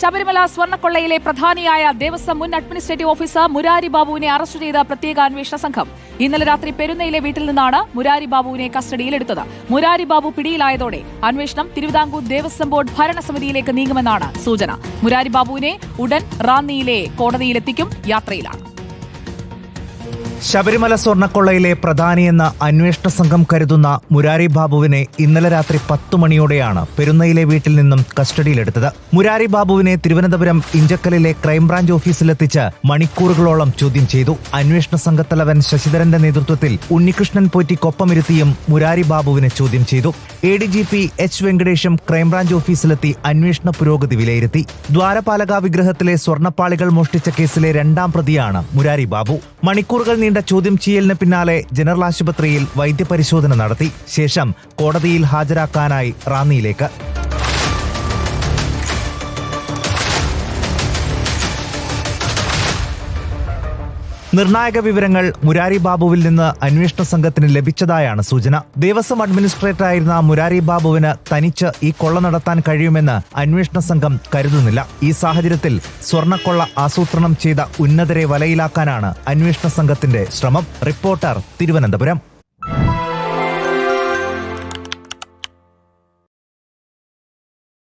ശബരിമല സ്വർണക്കൊള്ളയിലെ പ്രധാനിയായ ദേവസ്വം മുൻ administrative officer Murari ബാബുവിനെ arrest ചെയ്ത പ്രത്യേക അന്വേഷണ സംഘം. ഇന്നലെ രാത്രി പെരുന്നയിലെ വീട്ടിൽ നിന്നാണ് മുരാരി ബാബുവിനെ കസ്റ്റഡിയിലെടുത്തത് മുരാരി ബാബു പിടിയിലായതോടെ അന്വേഷണം തിരുവിതാംകൂർ ദേവസ്വം ബോർഡ് ഭരണസമിതിയിലേക്ക് നീങ്ങുമെന്നാണ് സൂചന. മുരാരി ബാബുവിനെ ഉടൻ റാന്നിയിലെ കോടതിയിലെത്തിക്കും യാത്രയിലാണ്. ശബരിമല സ്വർണക്കൊള്ളയിലെ പ്രധാനിയെന്ന അന്വേഷണ സംഘം കരുതുന്ന മുരാരി ബാബുവിനെ ഇന്നലെ രാത്രി പത്തു മണിയോടെയാണ് പെരുന്നയിലെ വീട്ടിൽ നിന്നും കസ്റ്റഡിയിലെടുത്തത്. മുരാരി ബാബുവിനെ തിരുവനന്തപുരം ഇഞ്ചക്കലിലെ ക്രൈംബ്രാഞ്ച് ഓഫീസിലെത്തിച്ച് മണിക്കൂറുകളോളം ചോദ്യം ചെയ്തു. അന്വേഷണ സംഘത്തലവൻ ശശിധരന്റെ നേതൃത്വത്തിൽ ഉണ്ണികൃഷ്ണൻ പോറ്റിക്കൊപ്പമിരുത്തിയും മുരാരി ബാബുവിനെ ചോദ്യം ചെയ്തു. A D G P H വെങ്കടേഷും crime branch ഓഫീസിലെത്തി അന്വേഷണ പുരോഗതി വിലയിരുത്തി. ദ്വാരപാലക വിഗ്രഹത്തിലെ സ്വർണപ്പാളികൾ മോഷ്ടിച്ച കേസിലെ രണ്ടാം പ്രതിയാണ് മുരാരി ബാബു. മണിക്കൂറുകൾ നീണ്ട ചോദ്യം ചെയ്യലിന് പിന്നാലെ ജനറൽ ആശുപത്രിയിൽ വൈദ്യപരിശോധന നടത്തി. ശേഷം കോടതിയിൽ ഹാജരാക്കാനായി റാന്നിയിലേക്ക്. നിർണായക വിവരങ്ങൾ മുരാരി ബാബുവിൽ നിന്ന് അന്വേഷണ സംഘത്തിന് ലഭിച്ചതായാണ് സൂചന. ദേവസ്വം അഡ്മിനിസ്ട്രേറ്റർ ആയിരുന്ന മുരാരി ബാബുവിന് തനിച്ച് ഈ കൊള്ള നടത്താൻ കഴിയുമെന്ന് അന്വേഷണ സംഘം കരുതുന്നില്ല. ഈ സാഹചര്യത്തിൽ സ്വർണക്കൊള്ള ആസൂത്രണം ചെയ്ത ഉന്നതരെ വലയിലാക്കാനാണ് അന്വേഷണ സംഘത്തിന്റെ ശ്രമം. റിപ്പോർട്ടർ തിരുവനന്തപുരം.